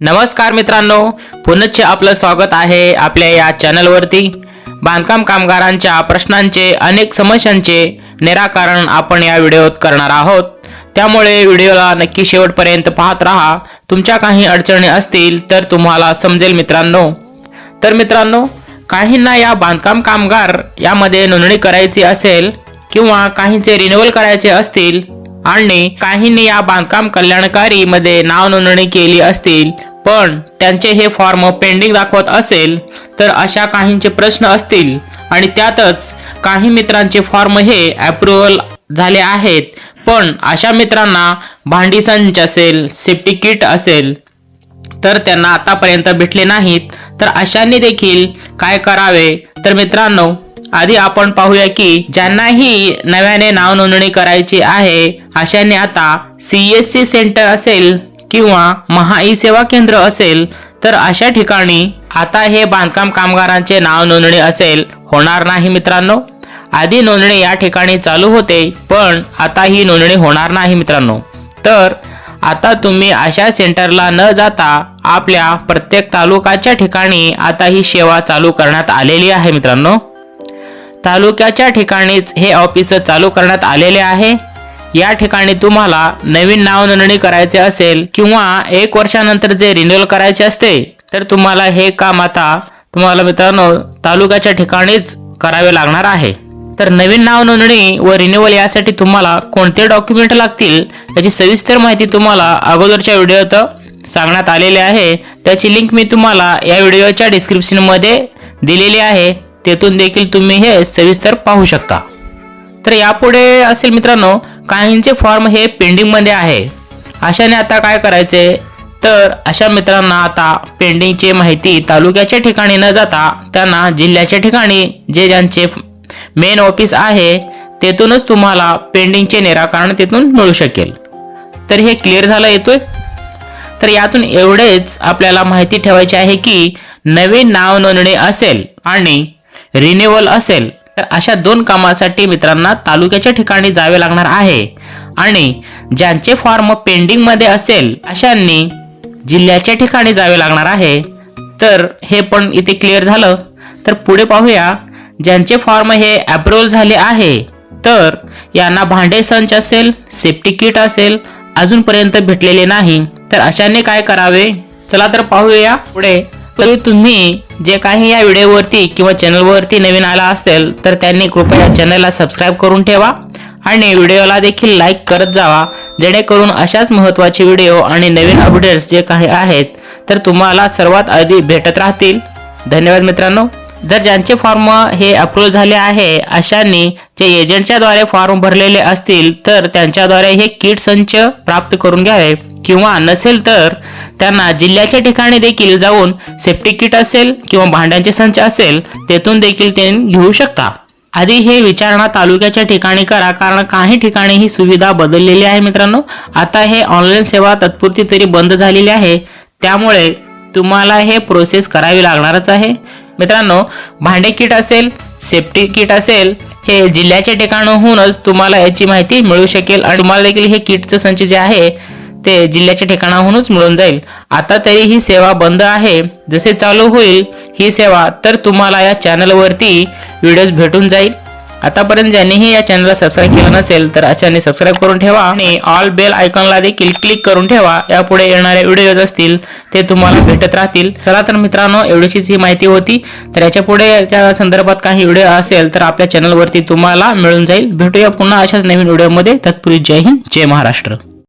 नमस्कार मित्रांनो पुनश्च आपलं स्वागत आहे आपल्या या चॅनलवरती. बांधकाम कामगारांच्या प्रश्नांचे अनेक समस्यांचे निराकरण आपण या व्हिडिओत करणार आहोत. त्यामुळे व्हिडिओला नक्की शेवटपर्यंत पाहत राहा. तुमच्या काही अडचणी असतील तर तुम्हाला समजेल मित्रांनो. तर मित्रांनो काहींना या बांधकाम कामगार यामध्ये नोंदणी करायची असेल किंवा काहींचे रिन्युअल करायचे असतील आणि काहींनी या बांधकाम कल्याणकारी मध्ये नाव नोंदणी केली असतील पण त्यांचे हे फॉर्म पेंडिंग दाखवत असेल तर अशा काहींचे प्रश्न असतील. आणि त्यातच काही मित्रांचे फॉर्म हे अप्रुव्हल झाले आहेत पण अशा मित्रांना भांडी संच असेल सेफ्टी किट असेल तर त्यांना आतापर्यंत भेटले नाहीत. तर अशांनी देखील काय करावे? तर मित्रांनो आधी आपण पाहूया की ज्यांनाही नव्याने नाव नोंदणी करायची आहे अशांनी आता सी एस सी सेंटर असेल किंवा महा ई सेवा केंद्र असेल तर अशा ठिकाणी आता हे बांधकाम कामगारांचे नाव नोंदणी असेल होणार नाही मित्रांनो. आधी नोंदणी या ठिकाणी चालू होते पण आता ही नोंदणी होणार नाही मित्रांनो. तर आता तुम्ही अशा सेंटरला न जाता आपल्या प्रत्येक तालुकाच्या ठिकाणी आता ही सेवा चालू करण्यात आलेली आहे मित्रांनो. तालुक्याच्या ठिकाणीच हे ऑफिस चालू करण्यात आलेले आहे. या ठिकाणी तुम्हाला नवीन नाव नोंदणी करायचे असेल किंवा एक वर्षानंतर जे रिन्युअल करायचे असते तर तुम्हाला हे काम आता तुम्हाला मित्रांनो तालुक्याच्या ठिकाणीच करावे लागणार आहे. तर नवीन नाव नोंदणी व रिन्युअल यासाठी तुम्हाला कोणते डॉक्युमेंट लागतील याची सविस्तर माहिती तुम्हाला अगोदरच्या व्हिडिओत सांगण्यात आलेले आहे. त्याची लिंक मी तुम्हाला या व्हिडिओच्या डिस्क्रिप्शनमध्ये दिलेली आहे. तेथून देखील तुम्ही हे सविस्तर पाहू शकता. तर यापुढे असेल मित्रांनो काहींचे फॉर्म हे पेंडिंगमध्ये आहे. अशाने आता काय करायचे? तर अशा मित्रांना आता पेंडिंगची माहिती तालुक्याच्या ठिकाणी न जाता त्यांना जिल्ह्याच्या ठिकाणी जे ज्यांचे मेन ऑफिस आहे तेथूनच तुम्हाला पेंडिंगचे निराकरण तिथून मिळू शकेल. तर हे क्लिअर झालं येतोय? तर यातून एवढेच आपल्याला माहिती ठेवायची आहे की नवीन नाव नोंदणी असेल आणि रिन्युअल असेल तर अशा दोन कामासाठी मित्रांना तालुक्याच्या ठिकाणी जावे लागणार आहे. आणि ज्यांचे फॉर्म पेंडिंगमध्ये असेल अशांनी जिल्ह्याच्या ठिकाणी जावे लागणार आहे. तर हे पण इथे क्लिअर झालं. तर पुढे पाहूया ज्यांचे फॉर्म हे अप्रुव्हल झाले आहे तर यांना भांडे संच असेल सेफ्टी किट असेल अजूनपर्यंत भेटलेले नाही. तर अशाने काय करावे? चला तर पाहूया पुढे. तरी तुम्ही जे काही या व्हिडिओवरती किंवा चॅनलवरती नवीन आला असेल तर त्यांनी कृपया चॅनलला सबस्क्राईब करून ठेवा आणि व्हिडिओला देखील लाईक करत जावा जेणेकरून अशाच महत्त्वाचे व्हिडिओ आणि नवीन अपडेट्स जे काही आहेत तर तुम्हाला सर्वात आधी भेटत राहतील. धन्यवाद मित्रांनो. जर ज्यांचे फॉर्म हे अप्रूव्ह झाले आहे अशांनी जे एजंटच्याद्वारे फॉर्म भरलेले असतील तर त्यांच्याद्वारे हे किट संच प्राप्त करून घ्यावे. किंवा नसेल तर त्यांना जिल्ह्याच्या ठिकाणी देखील जाऊन सेप्टिक किट असेल किंवा भांड्यांचे संच असेल तेथून देखील ते घेऊ शकता. आधी हे विचारणा तालुक्याच्या ठिकाणी करा कारण काही ठिकाणी ही सुविधा बदललेली आहे मित्रांनो. आता हे ऑनलाईन सेवा तत्पुरती तरी बंद झालेली आहे. त्यामुळे तुम्हाला हे प्रोसेस करावी लागणारच आहे. मित्रांनो भांडे किट असेल सेफ्टी किट असेल हे जिल्ह्याच्या ठिकाणाहूनच तुम्हाला याची माहिती मिळू शकेल. आणि तुम्हाला देखील हे किटचं संच जे आहे ते जिल्ह्याच्या ठिकाणाहूनच मिळून जाईल. आता तरी ही सेवा बंद आहे. जसे चालू होईल ही सेवा तर तुम्हाला या चॅनलवरती व्हिडिओज भेटून जाईल. आतापर्यंत ज्यांनीही या चॅनलला सबस्क्राईब केलं नसेल तर अशाने सबस्क्राईब करून ठेवा आणि ऑल बेल आयकॉनला देखील क्लिक करून ठेवा. यापुढे येणारे व्हिडिओज असतील ते तुम्हाला भेटत राहतील. चला तर मित्रांनो एवढीशीच ही माहिती होती. तर याच्यापुढे याच्या संदर्भात काही व्हिडिओ असेल तर आपल्या चॅनलवरती तुम्हाला मिळून जाईल. भेटूया पुन्हा अशाच नवीन व्हिडिओमध्ये. तत्पूर्वी जय हिंद जय महाराष्ट्र.